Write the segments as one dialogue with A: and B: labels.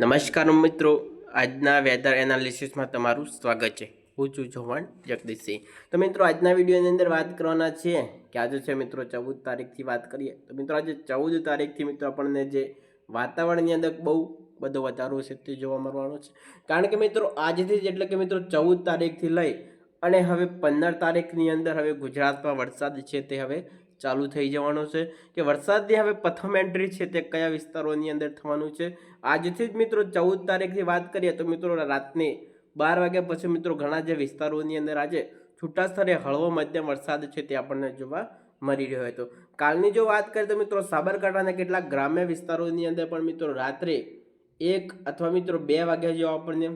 A: નમસ્કાર મિત્રો. આજના વેધર એનાલિસિસમાં તમારું સ્વાગત છે. હું છું ચૌહાણ જગદીશસિંહ. તો મિત્રો, આજના વિડીયોની અંદર વાત કરવાના છે કે આજે છે મિત્રો ચૌદ તારીખથી વાત કરીએ. તો મિત્રો, આજે ચૌદ તારીખથી મિત્રો આપણને જે વાતાવરણની અંદર બહુ બધો વધારો છે તે જોવા મળવાનો છે. કારણ કે મિત્રો, આજથી જ એટલે કે મિત્રો ચૌદ તારીખથી લઈ અને હવે પંદર તારીખની અંદર હવે ગુજરાતમાં વરસાદ છે તે હવે ચાલુ થઈ જવાનો છે કે વરસાદની હવે પ્રથમ એન્ટ્રી છે તે કયા વિસ્તારોની અંદર થવાનું છે? આજથી જ મિત્રો ચૌદ તારીખથી વાત કરીએ તો મિત્રો રાતને બાર વાગ્યા પછી મિત્રો ઘણા જે વિસ્તારોની અંદર આજે છૂટા સ્તરે હળવો મધ્યમ વરસાદ છે તે આપણને જોવા મળી રહ્યો હતો. કાલની જો વાત કરીએ તો મિત્રો સાબરકાંઠાના કેટલાક ગ્રામ્ય વિસ્તારોની અંદર પણ મિત્રો રાત્રે એક અથવા મિત્રો બે વાગ્યા જેવા આપણને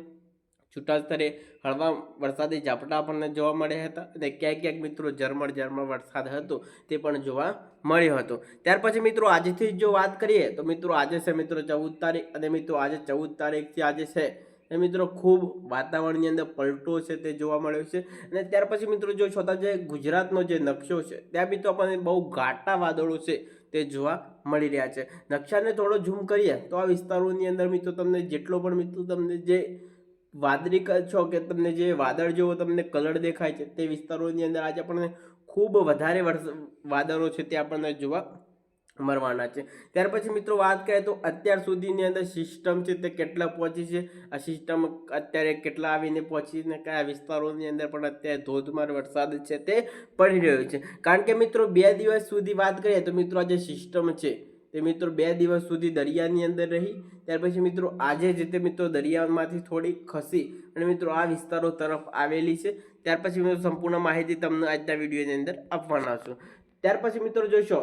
A: છૂટા સ્તરે હળવા વરસાદી ઝાપટા આપણને જોવા મળ્યા હતા અને ક્યાંક ક્યાંક મિત્રો ઝરમર ઝરમર વરસાદ હતો તે પણ જોવા મળ્યો હતો. ત્યાર પછી મિત્રો આજથી જ જો વાત કરીએ તો મિત્રો આજે છે મિત્રો ચૌદ તારીખ અને મિત્રો આજે ચૌદ તારીખથી આજે છે એ મિત્રો ખૂબ વાતાવરણની અંદર પલટો છે તે જોવા મળ્યો છે અને ત્યાર પછી મિત્રો જો છતાં જે ગુજરાતનો જે નકશો છે ત્યાં મિત્રો આપણને બહુ ઘાટા વાદળો છે તે જોવા મળી રહ્યા છે. નકશાને થોડો ઝૂમ કરીએ તો આ વિસ્તારોની અંદર મિત્રો તમને જેટલો પણ મિત્રો તમને જે વાદળી છો કે તમને જે વાદળ જેવો તમને કલર દેખાય છે તે વિસ્તારોની અંદર આજે આપણને ખૂબ વધારે વાદળો છે તે આપણને જોવા મળવાના છે. ત્યાર પછી મિત્રો વાત કરીએ તો અત્યાર સુધીની અંદર સિસ્ટમ છે તે કેટલા પહોંચી છે? આ સિસ્ટમ અત્યારે કેટલા આવીને પહોંચીને કયા વિસ્તારોની અંદર પણ અત્યારે ધોધમાર વરસાદ છે તે પડી રહ્યો છે. કારણ કે મિત્રો બે દિવસ સુધી વાત કરીએ તો મિત્રો આ જે સિસ્ટમ છે તે મિત્રો બે દિવસ સુધી દરિયાની અંદર રહી. ત્યાર પછી મિત્રો આજે જે તે મિત્રો દરિયામાંથી થોડી ખસી અને મિત્રો આ વિસ્તારો તરફ આવેલી છે. ત્યાર પછી મિત્રો સંપૂર્ણ માહિતી તમને આજના વિડીયોની અંદર આપવાના છું. ત્યાર પછી મિત્રો જોશો,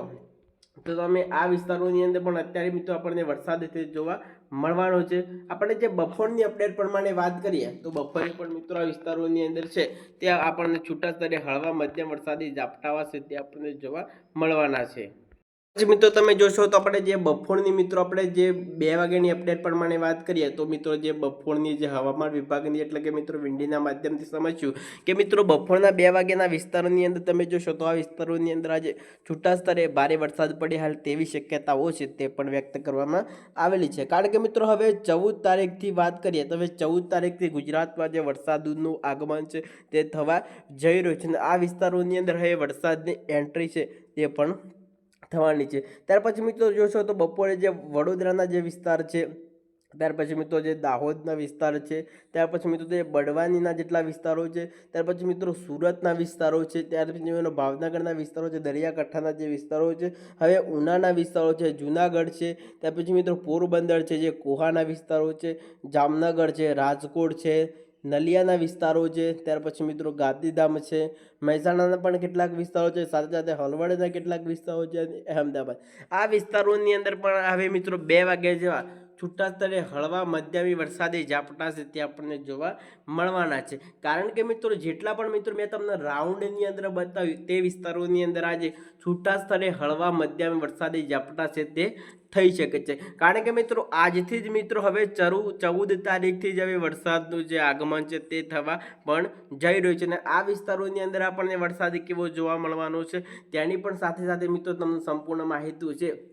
A: તો તમે આ વિસ્તારોની અંદર પણ અત્યારે મિત્રો આપણને વરસાદ તે જોવા મળવાનો છે. આપણે જે બફોરની અપડેટ પ્રમાણે વાત કરીએ, તો બફોરે પણ મિત્રો આ વિસ્તારોની અંદર છે. ત્યાં આપણને છૂટા સ્તરે હળવા મધ્યમ વરસાદી ઝાપટાવા છે તે આપણને જોવા મળવાના છે. મિત્રો તમે જોશો તો આપણે જે બફોરની મિત્રો આપણે જે બે વાગ્યાની અપડેટ પ્રમાણે વાત કરીએ તો મિત્રો જે બફોરની જે હવામાન વિભાગની એટલે કે મિત્રો વિંડીના માધ્યમથી સમજ્યું કે મિત્રો બપોરના બે વાગ્યાના વિસ્તારોની અંદર તમે જોશો તો આ વિસ્તારોની અંદર આજે છૂટા સ્તરે ભારે વરસાદ પડે હાલ તેવી શક્યતાઓ છે તે પણ વ્યક્ત કરવામાં આવેલી છે. કારણ કે મિત્રો હવે ચૌદ તારીખથી વાત કરીએ તો હવે ચૌદ તારીખથી ગુજરાતમાં જે વરસાદનું આગમન છે તે થવા જઈ રહ્યું છે અને આ વિસ્તારોની અંદર હવે વરસાદની એન્ટ્રી છે તે પણ થવાની છે. ત્યાર પછી મિત્રો જોશો તો બપોરે જે વડોદરાના જે વિસ્તાર છે, ત્યાર પછી મિત્રો જે દાહોદના વિસ્તાર છે, ત્યાર પછી મિત્રો જે બડવાનીના જેટલા વિસ્તારો છે, ત્યાર પછી મિત્રો સુરતના વિસ્તારો છે, ત્યાર પછી મિત્રો ભાવનગરના વિસ્તારો છે, દરિયાકાંઠાના જે વિસ્તારો છે, હવે ઉનાના વિસ્તારો છે, જુનાગઢ છે, ત્યાર પછી મિત્રો પોરબંદર છે, જે કોહાના વિસ્તારો છે, જામનગર છે, રાજકોટ છે નલિયાના વિસ્તારો છે, ત્યાર પછી મિત્રો ગાંધીધામ છે, મહેસાણાના પણ કેટલાક વિસ્તારો છે, સાથે સાથે હલવડના કેટલાક વિસ્તારો છે અહેમદાબાદ. આ વિસ્તારોની અંદર પણ હવે મિત્રો બે વાગ્યા જેવા છૂટા સ્તરે હળવા, મધ્યમી વરસાદી ઝાપટા છે તે આપણને જોવા મળવાના છે. કારણ કે મિત્રો, જેટલા પણ મિત્રો મેં તમને રાઉન્ડની અંદર બતાવ્યું, તે વિસ્તારોની અંદર આજે છૂટા સ્તરે હળવા, મધ્યમી વરસાદી ઝાપટા છે તે થઈ શકે છે. કારણ કે મિત્રો, આજથી જ મિત્રો હવે ચરુ, ચૌદ તારીખથી જ હવે વરસાદનું જે આગમન છે તે થવા પણ જઈ રહ્યું છે અને આ વિસ્તારોની અંદર આપણને વરસાદ કેવો જોવા મળવાનો છે, તેની પણ સાથે સાથે મિત્રો તમને સંપૂર્ણ માહિતી છે.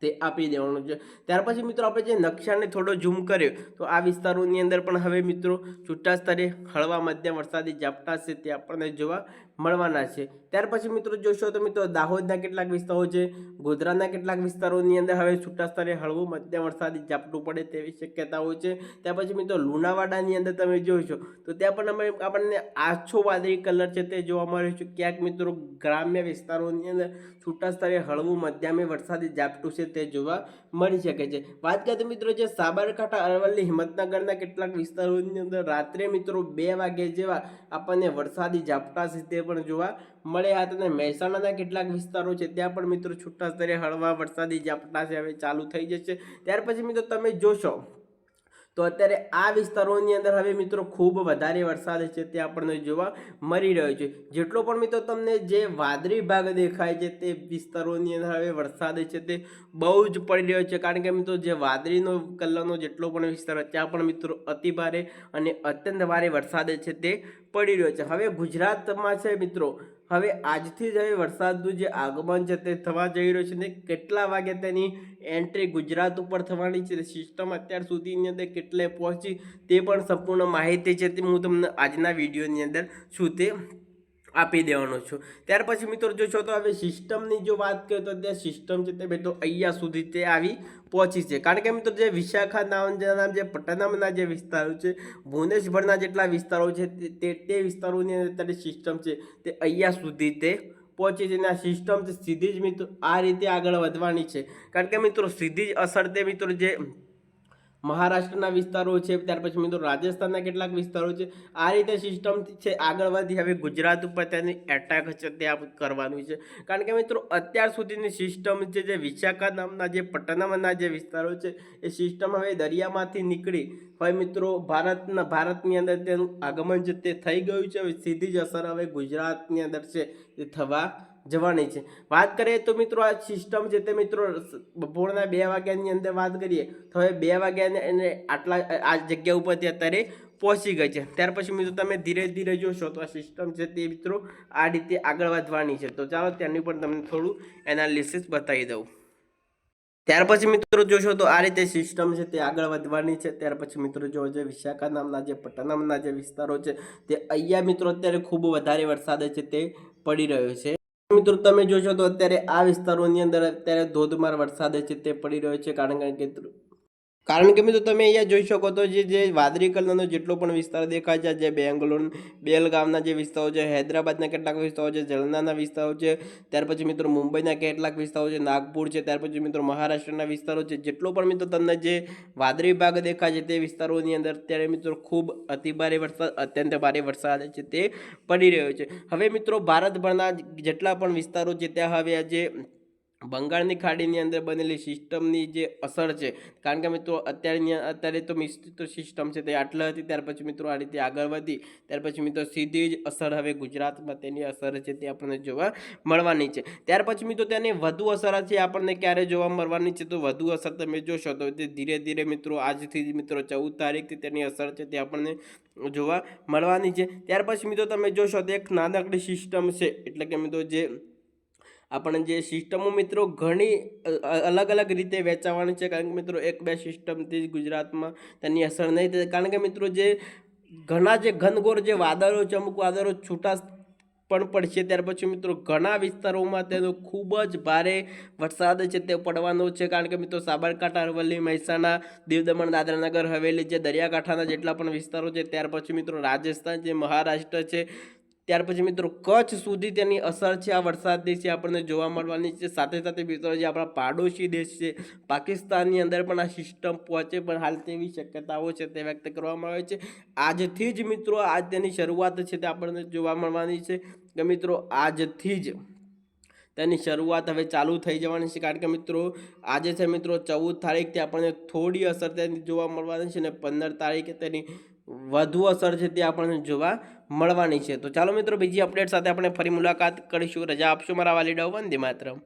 A: તે આપી દેવાનું છે. ત્યાર પછી મિત્રો આપણે જે નકશાને થોડો ઝૂમ કર્યો, તો આ વિસ્તારોની અંદર પણ હવે મિત્રો છૂટા સ્તરે હળવા મધ્યમ વરસાદી ઝાપટા છે તે આપણને જોવા મળવાના છે. ત્યાર પછી મિત્રો જોશો તો મિત્રો દાહોદના કેટલાક વિસ્તારો છે. ગોધરાના કેટલાક વિસ્તારોની અંદર હવે છૂટા સ્તરે હળવું મધ્યમ વરસાદી ઝાપટું પડે તેવી શક્યતાઓ છે. ત્યાર પછી મિત્રો લુણાવાડાની અંદર તમે જોશો તો ત્યાં પણ અમે આપણને આછો વાદળી કલર છે તે જોવા મળે છે. ક્યાંક મિત્રો ગ્રામ્ય વિસ્તારોની અંદર છૂટા સ્તરે હળવું મધ્યમે વરસાદી ઝાપટું છે તે જોવા મળી શકે છે. વાત કરીએ તો મિત્રો જે સાબરકાંઠા, અરવલ્લી, હિંમતનગરના કેટલાક વિસ્તારોની અંદર રાત્રે મિત્રો બે વાગે જેવા આપણને વરસાદી ઝાપટા છે તે પણ જોવા મળ્યા હતા અને મહેસાણાના કેટલાક વિસ્તારો છે, ત્યાં પણ મિત્રો છૂટા સ્તરે હળવા વરસાદી ઝાપટા છે, હવે ચાલુ થઈ જશે. ત્યાર પછી મિત્રો તમે જોશો તો અત્યારે આ વિસ્તારોની અંદર હવે મિત્રો ખૂબ વધારે વરસાદ છે તે આપણને જોવા મળી રહ્યો છે. જેટલો પણ મિત્રો તમને જે વાદળી ભાગ દેખાય છે તે વિસ્તારોની અંદર હવે વરસાદ છે તે બહુ જ પડી રહ્યો છે. કારણ કે મિત્રો જે વાદળીનો કલરનો જેટલો પણ વિસ્તાર ત્યાં પણ મિત્રો અતિ ભારે અને અત્યંત ભારે વરસાદ છે તે પડી રહ્યો છે. હવે ગુજરાતમાં છે મિત્રો હવે આજથી જ હવે વરસાદનું જે આગમન છે તે થવા જઈ રહ્યું છે ને કેટલા વાગે તેની એન્ટ્રી ગુજરાત ઉપર થવાની છે? સિસ્ટમ અત્યાર સુધીની અંદર કેટલે પહોંચી તે પણ સંપૂર્ણ માહિતી છે તે હું તમને આજના વિડીયોની અંદર શું તે આપી દેવાનો છું. ત્યાર પછી મિત્રો જોશો તો હવે સિસ્ટમની જો વાત કરીએ તો અત્યારે સિસ્ટમ છે તે મિત્રો અહીંયા સુધી તે આવી પહોંચી છે. કારણ કે મિત્રો જે વિશાખા નામ જે પટનામના જે વિસ્તારો છે, ભુવનેશ્વરના જેટલા વિસ્તારો છે તે- તે વિસ્તારોની અત્યારે સિસ્ટમ છે તે અહીંયા સુધી તે પહોંચી છે. અને આ સિસ્ટમ છે સીધી જ મિત્રો આ રીતે આગળ વધવાની છે. કારણ કે મિત્રો સીધી જ અસર તે મિત્રો જે મહારાષ્ટ્રના વિસ્તારો છે, ત્યાર પછી મિત્રો રાજસ્થાનના કેટલાક વિસ્તારો છે. આ રીતે સિસ્ટમ છે, આગળ વધી હવે ગુજરાત ઉપર તેની એટેક છે તે કરવાનું છે. કારણ કે મિત્રો અત્યાર સુધીની સિસ્ટમ છે, જે વિશાખા નામના જે પટનમના જે વિસ્તારો છે, એ સિસ્ટમ હવે દરિયામાંથી નીકળી. હવે મિત્રો ભારતના, ભારતની અંદર તેનું આગમન છે તે થઈ ગયું છે, હવે સીધી જ અસર હવે ગુજરાતની અંદર છે, એ થવા જવાની છે. વાત કરીએ તો મિત્રો આ સિસ્ટમ છે તે મિત્રો બપોરના બે વાગ્યાની અંદર વાત કરીએ, તો હવે બે વાગ્યાને એને આટલા આ જગ્યા ઉપર અત્યારે પહોંચી ગઈ છે. ત્યાર પછી મિત્રો તમે ધીરે ધીરે જોશો તો આ સિસ્ટમ છે તે મિત્રો આ રીતે આગળ વધવાની છે. તો ચાલો તેની પણ તમને થોડું એનાલિસિસ બતાવી દઉં. ત્યાર પછી મિત્રો જોશો તો આ રીતે સિસ્ટમ છે તે આગળ વધવાની છે. ત્યાર પછી મિત્રો જો જે વિશાખા નામના જે પટનામના જે વિસ્તારો છે તે અહીંયા મિત્રો અત્યારે ખૂબ વધારે વરસાદ છે તે પડી રહ્યો છે. મિત્રો, તમે જોશો તો અત્યારે આ વિસ્તારોની અંદર અત્યારે ધોધમાર વરસાદ છે, તે પડી રહ્યો છે. કારણ કે કારણ કે મિત્રો તમે અહીંયા જોઈ શકો તો જે જે વાદળી કલરનો જેટલો પણ વિસ્તાર દેખાય છે, જે બેંગલોર બેલગામના જે વિસ્તારો છે, હૈદરાબાદના કેટલાક વિસ્તારો છે જલનાના વિસ્તારો છે, ત્યાર પછી મિત્રો મુંબઈના કેટલાક વિસ્તારો છે, નાગપુર છે, ત્યાર પછી મિત્રો મહારાષ્ટ્રના વિસ્તારો છે. જેટલો પણ મિત્રો તમને જે વાદળી ભાગ દેખાય છે તે વિસ્તારોની અંદર અત્યારે મિત્રો ખૂબ અતિભારે વરસાદ અત્યંત ભારે વરસાદ છે તે પડી રહ્યો છે. હવે મિત્રો ભારતભરના જેટલા પણ વિસ્તારો છે, ત્યાં હવે આજે બંગાળની ખાડીની અંદર બનેલી સિસ્ટમની જે અસર છે, કારણ કે મિત્રો અત્યારની અત્યારે તો મિશ્રિત સિસ્ટમ છે તે આટલા હતી, ત્યાર પછી મિત્રો આ રીતે આગળ વધી, ત્યાર પછી મિત્રો સીધી જ અસર હવે ગુજરાતમાં તેની અસર છે તે આપણને જોવા મળવાની છે. ત્યાર પછી મિત્રો તેની વધુ અસર છે આપણને ક્યારે જોવા મળવાની છે તો વધુ અસર તમે જોશો તો તે ધીરે ધીરે મિત્રો આજથી જ મિત્રો ચૌદ તારીખથી તેની અસર છે તે આપણને જોવા મળવાની છે. ત્યાર પછી મિત્રો તમે જોશો તો એક નાનકડી સિસ્ટમ છે, એટલે કે મિત્રો જે આપણે જે સિસ્ટમો મિત્રો ઘણી અલગ અલગ રીતે વેચાવાની છે. કારણ કે મિત્રો એક બે સિસ્ટમથી ગુજરાતમાં તેની અસર નહીં થાય. કારણ કે મિત્રો જે ઘણા જે ઘનઘોર જે વાદળો છે, અમુક વાદળો છૂટા પણ પડશે. ત્યાર પછી મિત્રો ઘણા વિસ્તારોમાં તેનો ખૂબ જ ભારે વરસાદ છે તે પડવાનો છે. કારણ કે મિત્રો સાબરકાંઠા, અરવલ્લી, મહેસાણા દીવ દમણ દાદરાનગર, હવેલી જે દરિયાકાંઠાના જેટલા પણ વિસ્તારો છે. ત્યાર પછી મિત્રો રાજસ્થાન જે મહારાષ્ટ્ર છે ત્યાર પછી મિત્રો કચ્છ સુધી તેની અસર છે. આ વરસાદની છે, આપણને જોવા મળવાની છે. સાથે સાથે મિત્રો જે આપણા પાડોશી દેશ છે, પાકિસ્તાનની અંદર પણ આ સિસ્ટમ પહોંચે પણ હાલ તેવી શક્યતાઓ છે તે વ્યક્ત કરવામાં આવે છે. આજથી જ મિત્રો આજ તેની શરૂઆત છે તે આપણને જોવા મળવાની છે. કે મિત્રો આજથી જ તેની શરૂઆત હવે ચાલુ થઈ જવાની છે. કારણ કે મિત્રો આજે છે મિત્રો ચૌદ તારીખથી આપણને થોડી અસર તેની જોવા મળવાની છે અને પંદર તારીખે તેની વધુ અસર છે તે આપણને જોવા મળવાની છે. તો ચાલો મિત્રો, બીજી અપડેટ સાથે આપણે ફરી મુલાકાત કરીશું. રજા આપશો મારા વાલીડાઓ. વંદે માતરમ.